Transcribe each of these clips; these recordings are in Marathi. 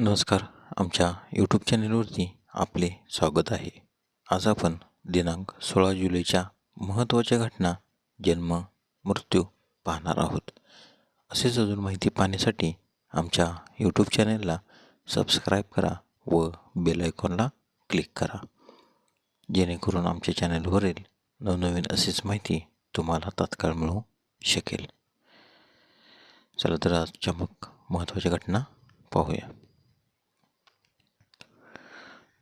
नमस्कार. आमच्या यूट्यूब चॅनलवरती आपले स्वागत आहे. आज आपण दिनांक सोळा जुलैच्या महत्त्वाच्या घटना जन्म मृत्यू पाहणार आहोत. असेच अजून माहिती पाहण्यासाठी आमच्या यूट्यूब चॅनलला सबस्क्राईब करा व बेल आयकॉनला क्लिक करा. जेणेकरून आमच्या चॅनेलवरील नवनवीन अशीच माहिती तुम्हाला तात्काळ मिळू शकेल. चला तर आजच्या मग महत्त्वाच्या घटना पाहूया.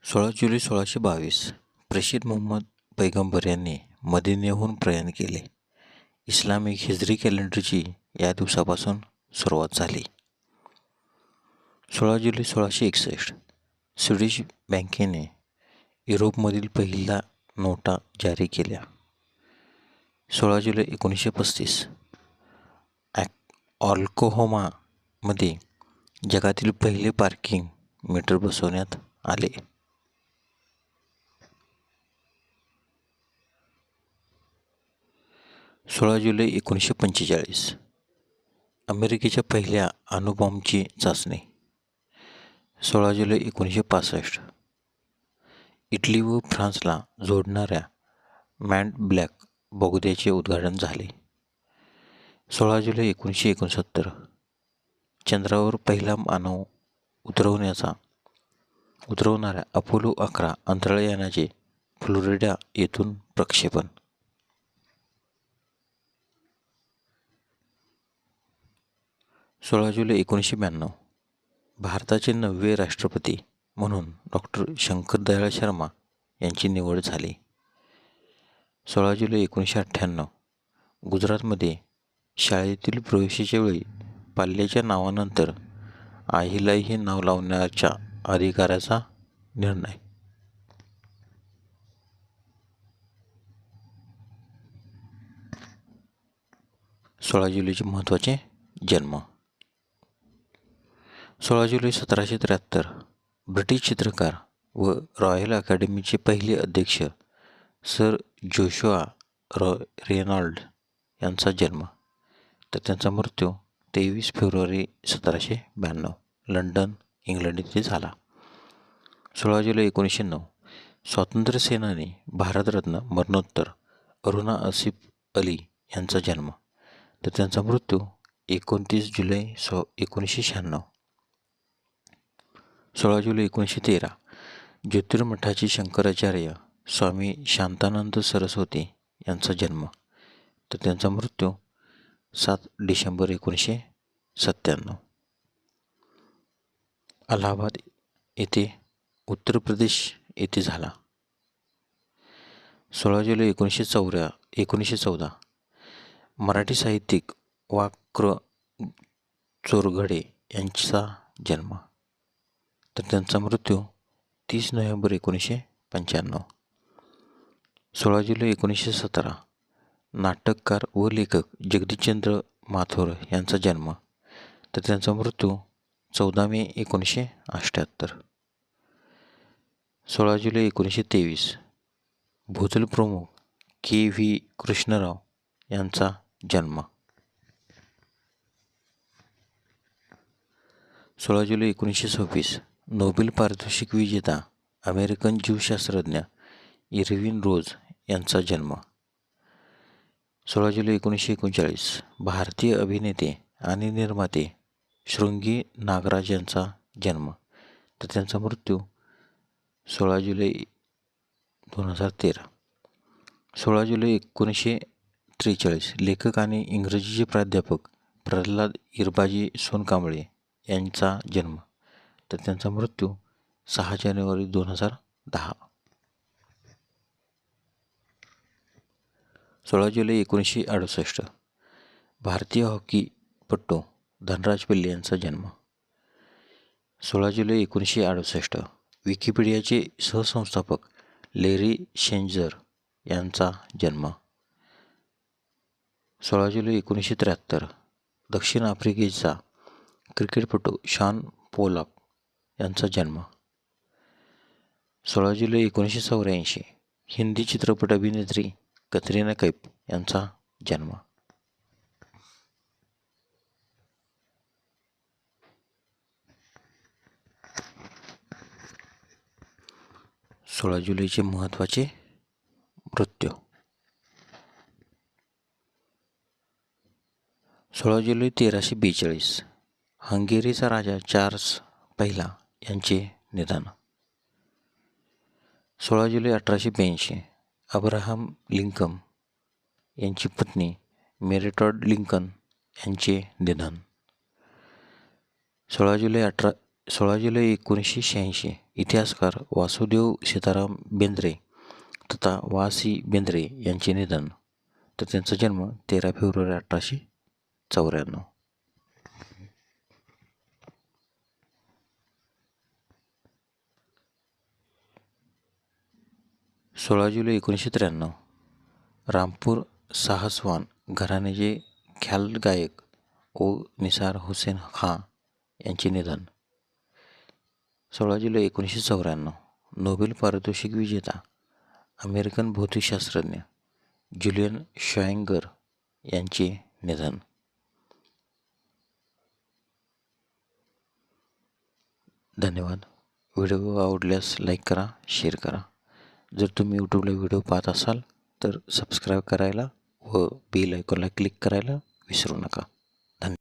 सोळा जुलै सोळाशे बावीस प्रशीद मोहम्मद पैगंबर यांनी मदिनेहून प्रयाण केले. इस्लामिक हिजरी कॅलेंडरची या दिवसापासून सुरुवात झाली. सोळा जुलै सोळाशे एकसष्ट स्विडिश बँकेने युरोपमधील पहिला नोटा जारी केल्या. सोळा जुलै एकोणीसशे पस्तीस ॲक ऑल्कोहोमामध्ये जगातील पहिले पार्किंग मीटर बसवण्यात आले. सोळा जुलै एकोणीसशे पंचेचाळीस. अमेरिकेच्या पहिल्या अणुबॉम्बची चाचणी. सोळा जुलै एकोणीसशे पासष्ट. इटली व फ्रान्सला जोडणाऱ्या मॅन्ट ब्लॅक बोगद्याचे उद्घाटन झाले. सोळा जुलै एकोणीसशे एकोणसत्तर. चंद्रावर पहिला मानव उतरवण्याचा उतरवणाऱ्या अपोलो अकरा अंतराळयानाचे फ्लोरिडा येथून प्रक्षेपण. सोळा जुलै एकोणीसशे ब्याण्णव. भारताचे नववे राष्ट्रपती म्हणून डॉक्टर शंकरदयाळ शर्मा यांची निवड झाली. सोळा जुलै एकोणीसशे अठ्ठ्याण्णव. गुजरातमध्ये शाळेतील प्रवेशाच्या वेळी पाल्याच्या नावानंतर आईलाही हे नाव लावण्याच्या अधिकाराचा निर्णय. सोळा जुलैचे महत्त्वाचे जन्म. सोळा जुलै सतराशे त्र्याहत्तर ब्रिटिश चित्रकार व रॉयल अकॅडमीचे पहिले अध्यक्ष सर जोशुआ रॉ रेनॉल्ड यांचा जन्म. तर त्यांचा मृत्यू तेवीस फेब्रुवारी सतराशे ब्याण्णव लंडन इंग्लंड येथे झाला. सोळा जुलै एकोणीसशे नऊ स्वातंत्र्यसेनानी भारतरत्न मरणोत्तर अरुणा आसिफ अली यांचा जन्म. तर त्यांचा मृत्यू एकोणतीस जुलै सो एकोणीसशे शहाण्णव सोळा जुलै एकोणीसशे तेरा. ज्योतिर्मठाचे शंकराचार्य स्वामी शांतानंद सरस्वती यांचा जन्म. तर त्यांचा मृत्यू सात डिसेंबर एकोणीसशे सत्त्याण्णव. अलाहाबाद येथे उत्तर प्रदेश येथे झाला. सोळा जुलै एकोणीसशे चौऱ्या एकोणीसशे चौदा. मराठी साहित्यिक वाक्र चोरघडे यांचा जन्म. तर त्यांचा मृत्यू तीस नोव्हेंबर एकोणीसशे पंच्याण्णव. सोळा जुलै एकोणीसशे सतरा. नाटककार व लेखक जगदीशचंद्र माथुर यांचा जन्म. तर त्यांचा मृत्यू चौदा मे एकोणीसशे अठ्ठ्याहत्तर. सोळा जुलै एकोणीसशे तेवीस. भूजल प्रमुख के व्ही कृष्णराव यांचा जन्म. सोळा जुलै एकोणीसशे सव्वीस. नोबेल पारितोषिक विजेता अमेरिकन जीवशास्त्रज्ञ इरविन रोज यांचा जन्म. सोळा जुलै एकोणीसशे एकोणचाळीस भारतीय अभिनेते आणि निर्माते शृंगी नागराज यांचा जन्म. तर त्यांचा मृत्यू सोळा जुलै दोन हजार तेरा. सोळा जुलै एकोणीसशे त्रेचाळीस लेखक आणि इंग्रजीचे प्राध्यापक प्रल्हाद इरबाजी सोनकांबळे यांचा जन्म. तर त्यांचा मृत्यू सहा जानेवारी दोन हजार दहा. सोळा जुलै एकोणीसशे अडुसष्ट. भारतीय हॉकीपटू धनराज पिल्ले यांचा जन्म. सोळा जुलै एकोणीसशे अडुसष्ट. विकिपीडियाचे सहसंस्थापक लेरी शेंजर यांचा जन्म. सोळा जुलै एकोणीसशे त्र्याहत्तर. दक्षिण आफ्रिकेचा क्रिकेटपटू शॉन पोलॉक यांचा जन्म. सोळा जुलै एकोणीसशे चौऱ्याऐंशी. हिंदी चित्रपट अभिनेत्री कतरीना कैफ यांचा जन्म. सोळा जुलैचे महत्त्वाचे मृत्यू. सोळा जुलै तेराशे बेचाळीस. हंगेरीचा राजा चार्ल्स पहिला यांचे निधन. सोळा जुलै अठराशे ब्याऐंशी अब्राहम लिंकन यांची पत्नी मेरिटॉड लिंकन यांचे निधन. सोळा जुलै अठरा सोळा जुलै एकोणीसशे शहाऐंशी इतिहासकार वासुदेव सीताराम बेंद्रे तथा वासी बेंद्रे यांचे निधन. तर त्यांचा जन्म तेरा फेब्रुवारी अठराशे चौऱ्याण्णव. सोळा जुलै एकोणीसशे त्र्याण्णव. रामपूर साहसवान घराण्याचे ख्याल गायक ओ निसार हुसेन खां यांचे निधन. सोळा जुलै एकोणीसशे चौऱ्याण्णव. नोबेल पारितोषिक विजेता अमेरिकन भौतिकशास्त्रज्ञ जुलियन शॉयंगर यांचे निधन. धन्यवाद. व्हिडिओ आवडल्यास लाईक करा शेअर करा. जर तुम्ही यूट्यूबला व्हिडिओ पाहत असाल तर सबस्क्राईब करायला व बेल आयकॉनला क्लिक करायला विसरू नका.